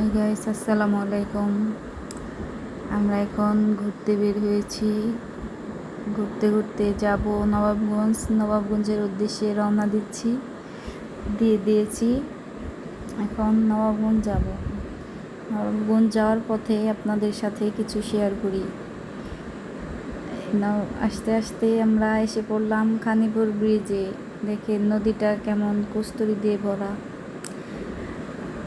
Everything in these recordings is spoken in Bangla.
হাই গাইস আসসালামু আলাইকুম। আমরা এখন ঘুরতে বের হয়েছি। ঘুরতে ঘুরতে যাব নবাবগঞ্জ। নবাবগঞ্জের উদ্দেশ্যে রওনা দিচ্ছি, দিয়ে দিয়েছি। এখন নবাবগঞ্জ যাব। নবাবগঞ্জ যাওয়ার পথে আপনাদের সাথে কিছু শেয়ার করি। আস্তে আস্তে আমরা এসে পড়লাম খানিপুর ব্রিজে দেখে নদীটা কেমন কস্তুরি দিয়ে ভরা।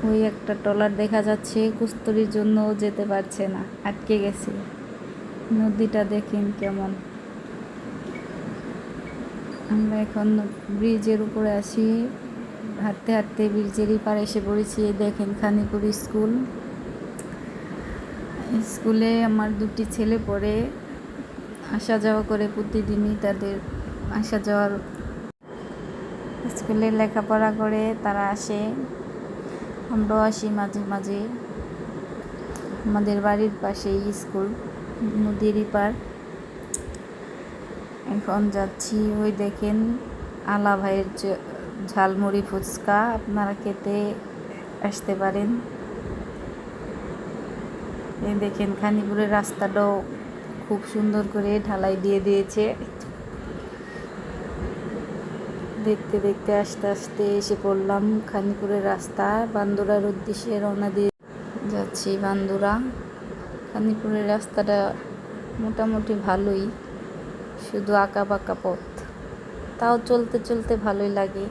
ওই একটা ট্রলার দেখা যাচ্ছে, কুস্তরির জন্য যেতে পারছে না, আটকে গেছে। নদীটা দেখেন কেমন। আমরা এখন ব্রিজের উপরে আসি হাঁটতে হাঁটতে ব্রিজেরই পাড়ে এসে পড়েছি দেখেন খানিপুর স্কুল। স্কুলে আমার দুটি ছেলে পড়ে, আসা যাওয়া করে প্রতিদিনই তাদের আসা যাওয়ার স্কুলে লেখাপড়া করে, তারা আসে। আমরাও আসি মাঝে মাঝে। আমাদের বাড়ির পাশেই স্কুল, নদীর পার এখন যাচ্ছি, ওই দেখেন আলা ভাইয়ের ঝালমুড়ি ফুচকা। আপনারা খেতে আসতে পারেন। এই দেখেন খানিপুরের রাস্তাটাও খুব সুন্দর করে ঢালাই দিয়ে দিয়েছে। দেখতে দেখতে আস্তে আস্তে এসে পড়লাম খানিপুরের রাস্তা। বান্দুরার উদ্দেশ্যে রওনা দিয়ে যাচ্ছি বান্দুরা। খানিপুরের রাস্তাটা মোটামুটি ভালোই, শুধু আঁকা বাঁকা পথ। তাও চলতে চলতে ভালোই লাগে,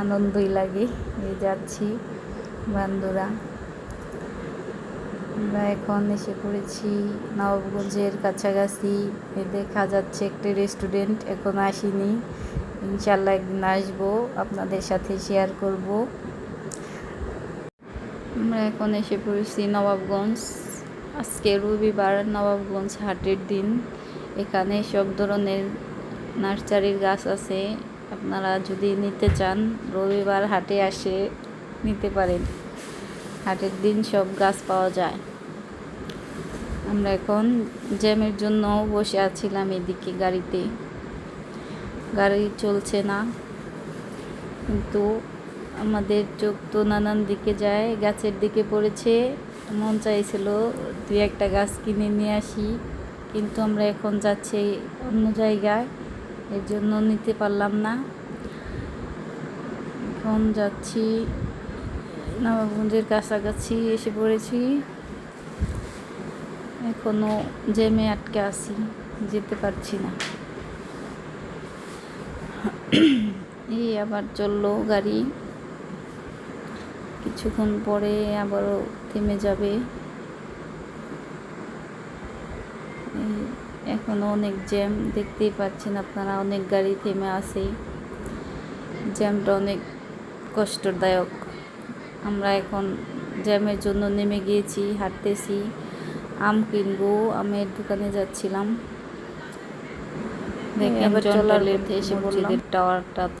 আনন্দই লাগে এই যাচ্ছি বান্দুরা। আমরা এখন এসে পড়েছি নবাবগঞ্জের কাছাকাছি। এ দেখা যাচ্ছে একটি রেস্টুরেন্ট এখন আসিনি। ইনশাল্লাহ একদিন আসব, আপনাদের সাথে শেয়ার করব। আমরা এখন এসে পড়েছি নবাবগঞ্জ। আজকে রবিবার, নবাবগঞ্জ হাটের দিন। এখানে সব ধরনের নার্সারির গাছ আছে। আপনারা যদি নিতে চান, রবিবার হাটে আসে নিতে পারেন। হাটের দিন সব গাছ পাওয়া যায়। আমরা এখন জ্যামের জন্য বসে আছিলাম এদিকে গাড়িতে। গাড়ি চলছে না। কিন্তু আমাদের চোখ তো নানান দিকে যায়, গাছের দিকে পড়েছে। মন চাইছিল দুই একটা গাছ কিনে নিয়ে আসি, কিন্তু আমরা এখন যাচ্ছি অন্য জায়গায়, এর জন্য নিতে পারলাম না। এখন যাচ্ছি নবাবগঞ্জের কাছাকাছি এসে পড়েছি। এখনও জেমে আটকে আছি, যেতে পারছি না। এই আবার চলল গাড়ি। কিছুক্ষণ পরে আবারও থেমে যাবে। এই এখনও অনেক জ্যাম, দেখতেই পাচ্ছেন আপনারা, অনেক গাড়ি থেমে আসে জ্যামটা অনেক কষ্টদায়ক। আমরা এখন জ্যামের জন্য নেমে গিয়েছি, হাঁটতেছি। আম কিনবো, আমের দোকানে যাচ্ছিলাম। দেখেন চলার এসে মসজিদের টাওয়ারটা